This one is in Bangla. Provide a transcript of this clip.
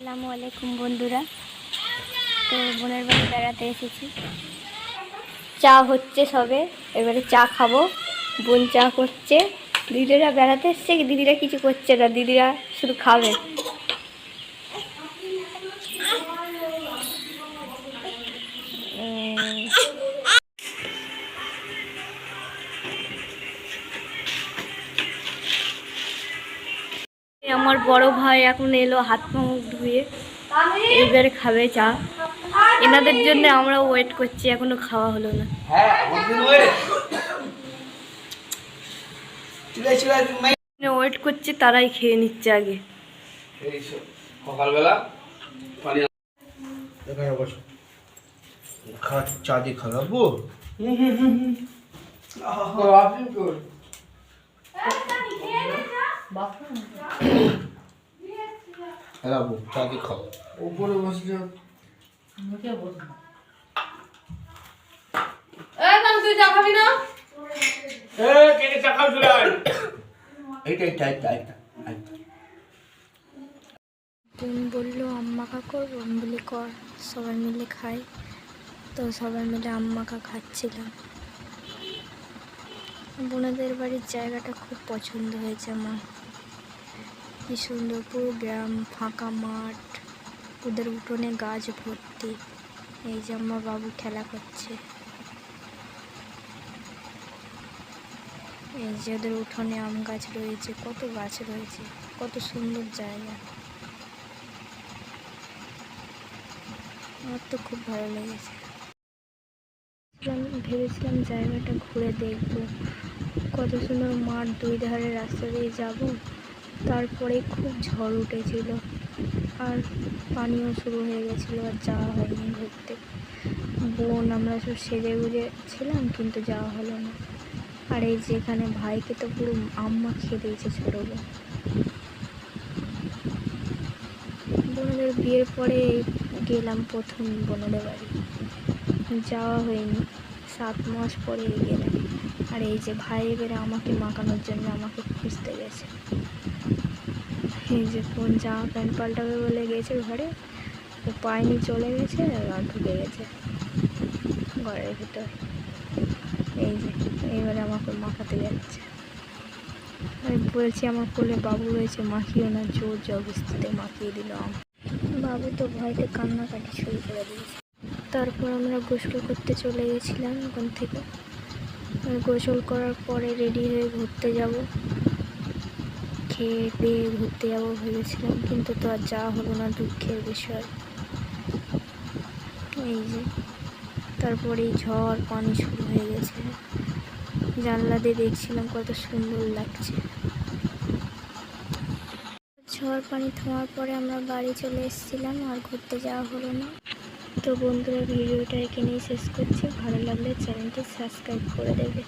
আসসালামু আলাইকুম বন্ধুরা। তো বোনের বাড়ি বেড়াতে এসেছি। চা হচ্ছে সবে, এবারে চা খাব। বোন চা করছে। দিদিরা বেড়াতে এসছে দিদিরা কিছু করছে না। দিদিরা শুধু খাবে। আমার বড় ভাই এখন এলো হাত মুখ ধুয়ে এইবারে খাবে চা। এনাদের জন্য আমরা ওয়েট করছি এখনও খাওয়া হলো না। হ্যাঁ ওয়েট করছে তারাই খেয়ে নিচ্ছে আগে। এই সব সকালবেলা পানি এখানে বসো। খা চা হুম হুম হুম হুম আপনি কর খাওয়াবো চা দিয়ে খাও উপরে বসলে এইটা এইটা এইটা এইটা এইটা। বোন বলল আম্মাকা কর বোন বলি কর সবাই মিলে খাই। তো সবাই মিলে আম্মাকা খাচ্ছিলাম। বোনেদের বাড়ির জায়গাটা খুব পছন্দ হয়েছে আমার। কি সুন্দর পুরো গ্রাম, ফাঁকা মাঠ, ওদের উঠোনে গাছ ভর্তি। এই যে আমার বাবু খেলা করছে। এই যে ওদের উঠোনে আম গাছ রয়েছে, কত গাছ রয়েছে, কত সুন্দর জায়গা। আমার তো খুব ভালো লেগেছে। ভেবেছিলাম- জায়গাটা ঘুরে দেখব। কত সুন্দর মাঠ দুই ধারে রাস্তা দিয়ে যাব। তারপরে খুব ঝড় উঠেছিল আর পানিও শুরু হয়ে গেছিল আর যাওয়া হয়নি ঘুরতে। বোন, আমরা সব সেজে গুজে ছিলাম, কিন্তু যাওয়া হলো না। আর এই যেখানে ভাইকে তো পুরো আম্মা খেয়ে দিয়েছে ছোটো বোন বোনদের বিয়ের পরে গেলাম প্রথম বোনদের বাড়ি। যাওয়া হয়নি, সাত মাস পরে গেলাম। আর এই যে ভাই এবারে আমাকে মাখানোর জন্য আমাকে খুঁজতে যে কোন জামা প্যান্ট পাল্টাবে বলে গেছে ঘরে, ও পায়নি চলে গেছে, আর ঢুকে গেছে ঘরের ভিতর। এই যে এইবারে আমাকে মাখাতে যাচ্ছে। আমি বলছি আমার কোলে বাবু রয়েছে, মাখিও না, জোর জবস্তিতে মাখিয়ে দিল বাবু তো ভয়তে কান্নাকাটি শুরু করে দিয়েছে। তারপর আমরা গোসল করতে চলে গেছিলাম ওখান থেকে। গোসল করার পরে রেডি হয়ে ঘুরতে যাব। খেয়ে পেয়ে ঘুরতে যাব ভেবেছিলাম, কিন্তু তো আর যাওয়া হলো না দুঃখের বিষয়। এই যে তারপরেই ঝড়, পানি শুরু হয়ে গেছে। জানলা দিয়ে দেখছিলাম কত সুন্দর লাগছে। ঝড় পানি থামার পরে আমরা বাড়ি চলে এসেছিলাম, আর ঘুরতে যাওয়া হলো না। তো বন্ধুরা, ভিডিওটা এখানেই শেষ করছি। ভালো লাগলে চ্যানেলটি সাবস্ক্রাইব করে দেবে।